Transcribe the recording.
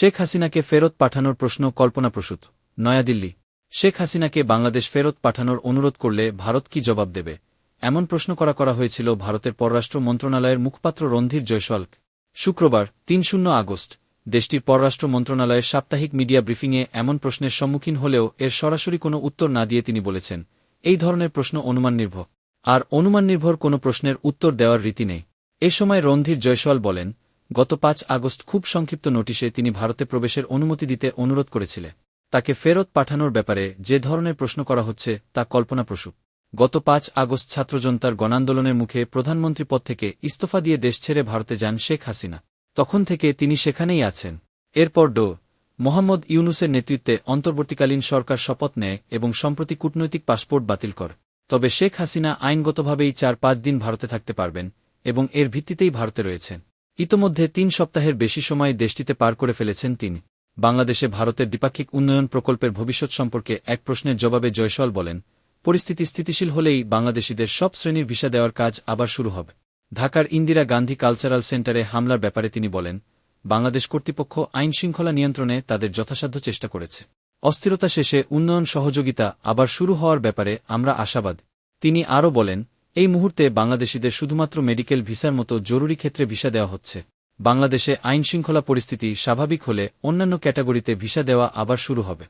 শেখ হাসিনাকে ফেরত পাঠানোর প্রশ্ন কল্পনাপ্রসূত। নয়াদিল্লি। শেখ হাসিনাকে বাংলাদেশ ফেরত পাঠানোর অনুরোধ করলে ভারত কি জবাব দেবে? এমন প্রশ্ন করা করা হয়েছিল ভারতের পররাষ্ট্র মন্ত্রণালয়ের মুখপাত্র রণধীর জয়সওয়ালক শুক্রবার, তিন শূন্য আগস্ট, দেশটির পররাষ্ট্র মন্ত্রণালয়ের সাপ্তাহিক মিডিয়া ব্রিফিংয়ে এমন প্রশ্নের সম্মুখীন হলেও এর সরাসরি কোনো উত্তর না দিয়ে তিনি বলেছেন, এই ধরনের প্রশ্ন অনুমান নির্ভর। আর অনুমান নির্ভর কোনো প্রশ্নের উত্তর দেওয়ার রীতি নেই। এ সময় রণধীর জয়সওয়াল বলেন গত পাঁচ আগস্ট খুব সংক্ষিপ্ত নোটিশে তিনি ভারতে প্রবেশের অনুমতি দিতে অনুরোধ করেছিলেন তাকে ফেরত পাঠানোর ব্যাপারে যে ধরনের প্রশ্ন করা হচ্ছে, তা কল্পনাপ্রসূ। গত পাঁচ আগস্ট ছাত্রজনতার গণান্দোলনের মুখে প্রধানমন্ত্রী পদ থেকে ইস্তফা দিয়ে দেশ ছেড়ে ভারতে যান শেখ হাসিনা। তখন থেকে তিনি সেখানেই আছেন। এরপর ডো. মোহাম্মদ ইউনুসের নেতৃত্বে অন্তর্বর্তীকালীন সরকার শপথ নেয় এবং সম্প্রতি কূটনৈতিক পাসপোর্ট বাতিল কর। তবে শেখ হাসিনা আইনগতভাবেই চার পাঁচ দিন ভারতে থাকতে পারবেন এবং এর ভিত্তিতেই ভারতে রয়েছেন। ইতোমধ্যে তিন সপ্তাহের বেশি সময় দেশটিতে পার করে ফেলেছেন তিনি। বাংলাদেশে ভারতের দ্বিপাক্ষিক উন্নয়ন প্রকল্পের ভবিষ্যৎ সম্পর্কে এক প্রশ্নের জবাবে জয়সওয়াল বলেন, পরিস্থিতি স্থিতিশীল হলেই বাংলাদেশিদের সব শ্রেণির ভিসা দেওয়ার কাজ আবার শুরু হবে। ঢাকার ইন্দিরা গান্ধী কালচারাল সেন্টারে হামলার ব্যাপারে তিনি বলেন, বাংলাদেশ কর্তৃপক্ষ আইন শৃঙ্খলা নিয়ন্ত্রণে তাদের যথাসাধ্য চেষ্টা করেছে। অস্থিরতা শেষে উন্নয়ন সহযোগিতা আবার শুরু হওয়ার ব্যাপারে আমরা আশাবাদ। তিনি আরও বলেন এই মুহূর্তে বাংলাদেশিদের শুধুমাত্র মেডিকেল ভিসার মতো জরুরি ক্ষেত্রে ভিসা দেওয়া হচ্ছে। বাংলাদেশে আইনশৃঙ্খলা পরিস্থিতি স্বাভাবিক হলে অন্যান্য ক্যাটাগরিতে ভিসা দেওয়া আবার শুরু হবে।